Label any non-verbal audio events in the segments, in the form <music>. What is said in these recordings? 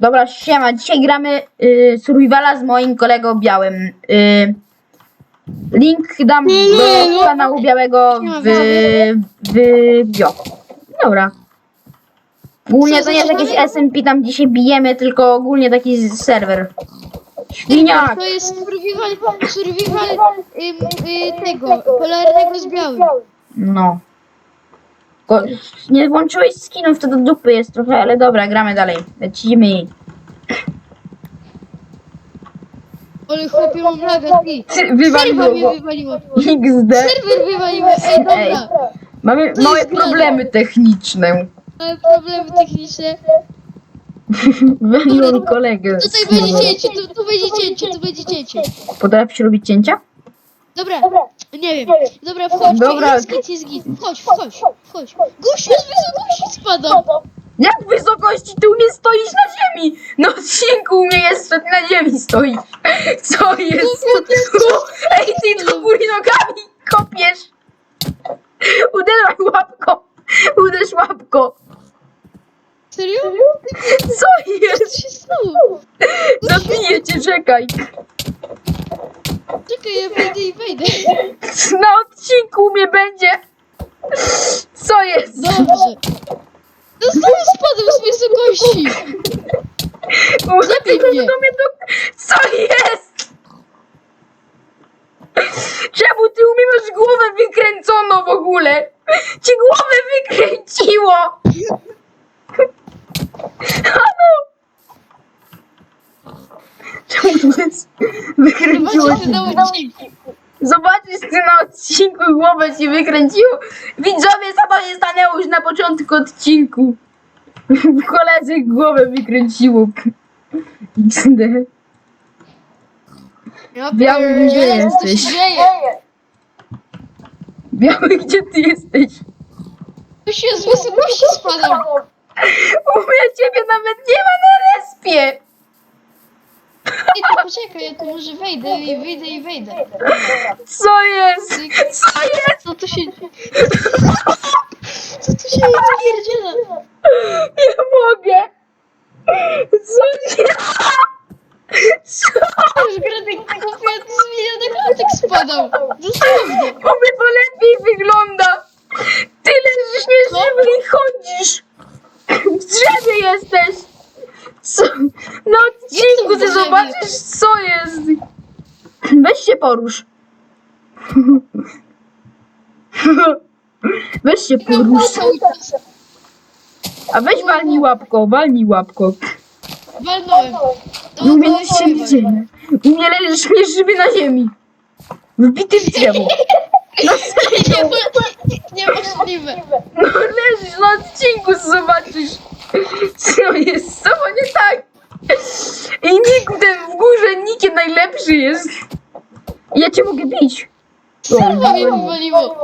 Dobra, siema. Dzisiaj gramy y, Survivala z moim kolegą Białym. Y, link dam do kanału Białego w, w bio. Dobra. Ogólnie to nie jest jakiś SMP, tam dzisiaj bijemy, tylko ogólnie taki serwer. Świniak! To jest survival, survival ym, y, tego, polarnego z białym. No. Ko- nie włączyłeś skinów, to do dupy jest trochę, ale dobra, gramy dalej. Lecimy. Ale chłopie mam laga, ty. Serwer Wywaliło mnie wywaliło. XD. Serwer wywaliło, ej Ej. dobra. Mamy To małe problemy techniczne. Mamy problemy techniczne. Wywaliło mi kolegę. Tutaj będzie cięcie, tu, tu będzie cięcie, tu będzie cięcie. Potrafisz robić cięcia? Dobra, nie wiem. Dobra, wchodź, Dobra. jest git, jest git. Wchodź, wchodź, wchodź. Gościu z wysokości spada. Jak w wysokości ty u mnie stoisz na ziemi? Na odcinku u mnie jest, że ty na ziemi stoisz. Co jest? <laughs> Ej, ty do góry nogami kopiesz. Uderzaj łapką. Uderz łapką. Serio? Co jest? Co się stało? Zabiję cię, czekaj. Czekaj, ja wejdę i wejdę. Na odcinku mnie będzie. Co jest? Dobrze. No znowu spadł z wysokości. Zabij mnie. Do mnie do... Co jest? Czemu ty u mnie masz głowę wykręconą w ogóle? Ci głowę wykręciło! Halo! Wykręciło na odcinku. Zobaczysz, ty na odcinku głowę ci wykręciło. Widzowie, co to się stanęło już na początku odcinku. Koledzy głowę wykręciło. XD. Ja Biały, gdzie co jesteś? się dzieje? Biały, gdzie ty jesteś? Tu się z wysokości spadał. U mnie ciebie nawet nie ma na respie. Ty to może wejdę i wyjdę i wejdę. Co jest? Co jest? Co tu się... Co tu się pierdziela? Nie mogę. Co się... Co? Już gradek kupię z miliona klatek spadał. Dosłownie. Mnie to lepiej wygląda. Ty leżysz nieżywy i chodzisz. W drzewie jesteś. Co? Na odcinku ty zobaczysz, co jest. <laughs> Weź się porusz. Weź się porusz. Cały czas. A weź walnij łapką, walnij łapką. Walnąłem. U mnie nic się nie dzieje. U mnie leżysz nieżywy na ziemi. Wbity w drzewo. No serio. Nie, niemożliwe. No leżysz na odcinku, zobaczysz. Co jest z tobą nie tak? I nikt ten w górze, nikt najlepszy jest. Ja cię mogę bić. Serwa mnie wywaliło.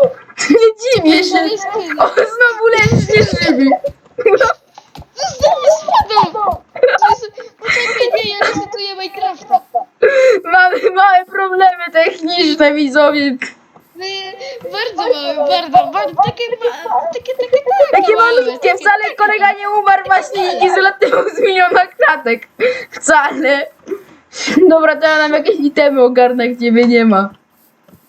Nie dziwię się. O, znowu leżysz nieżywy. No, Znowu spadł. Poczekaj, nie, ja resetuję Minecrafta. mamy małe problemy techniczne, widzowie. Bardzo małe, bardzo, bardzo, takie, takie, takie, takie, Takie małe, malutkie, takie- wcale kolega nie umarł właśnie i zlatywał z miliona kratek. Wcale. Dobra, to ja nam jakieś itemy ogarnę, gdzie mnie nie ma.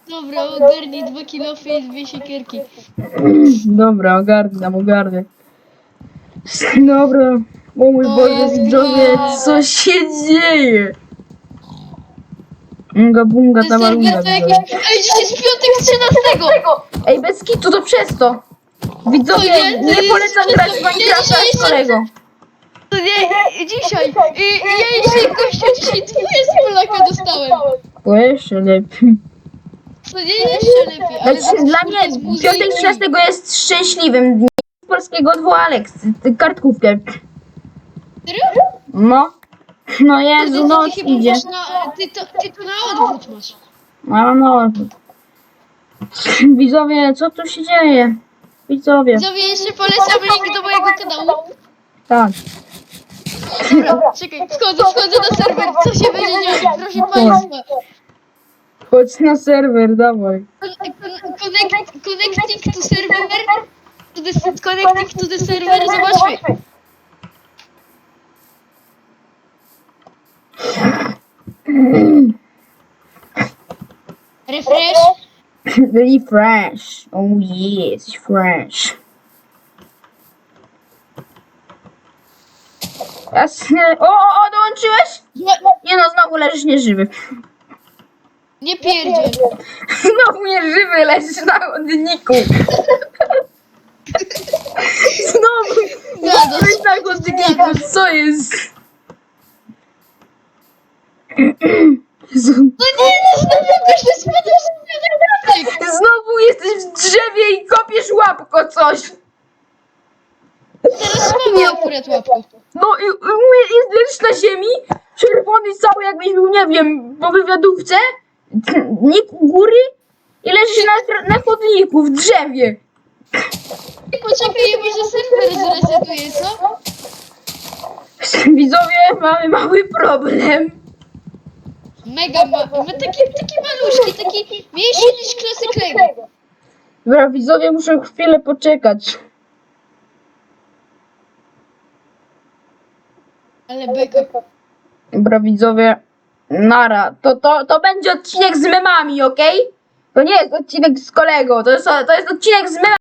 Dobra, ogarnij dwa kilofy i dwie siekierki. Dobra, ogarnę, ogarnę. Dobra, o mój Boże, gra. co się dzieje? Unga bunga serwer to jakiś... Ej, dzisiaj jest piątek 13! Ej, bez kitu, to przez to. Widzowie, nie, polecam grać w Minecrafta z. To nie, nie, dzisiaj. I, i ja jeszcze gościu dzisiaj dwóje z Polaka dostałem. To jeszcze lepiej. To nie jeszcze lepiej, ale Znaczy, dla mnie piątek 13 jest szczęśliwym dniem. Z polskiego odwoła Alex, ty- kartkówkę. Serio? No. No Kurde, Jezu, to noc ty chyba idzie. masz na, ty, to, ty to na odwrót masz. No, no. Widzowie, co tu się dzieje? Widzowie, Widzowie, jeszcze polecam link do mojego kanału. tak. Dobra, czekaj, wchodzę, wchodzę na serwer, co się będzie działo, proszę państwa. Chodź na serwer, dawaj. Con- con- Connect, connecting to server, to the, connecting to the server, zobaczmy. Refresh. Refresh. Oh yes, fresh. Jasne. O, o, o, dołączyłeś? Nie, Nie no, znowu leżysz nieżywy. nie pierdziel. Znowu nieżywy leżysz na chodniku. Znowu leżysz na chodniku, co jest? Jezu. No nie, no znowu spadł z. Znowu jesteś w drzewie i kopiesz łapko coś. Teraz mamy akurat łapkę. No i i mówię, jest leżysz na ziemi, czerwony cały jakbyś był, nie wiem, po wywiadówce, nik u góry i leżysz na, na chodniku w drzewie. Poczekaj, może serwer zresetuje, co? <laughs> Widzowie, mamy mały problem. Mega ma... My taki, taki maluszki, taki mniejszy niż klasyk Lego. Dobra, widzowie, muszę chwilę poczekać. Ale beka. Dobra, widzowie, nara. To, to, to będzie odcinek z memami, okej? To nie jest odcinek z kolego, to jest, to jest odcinek z memami.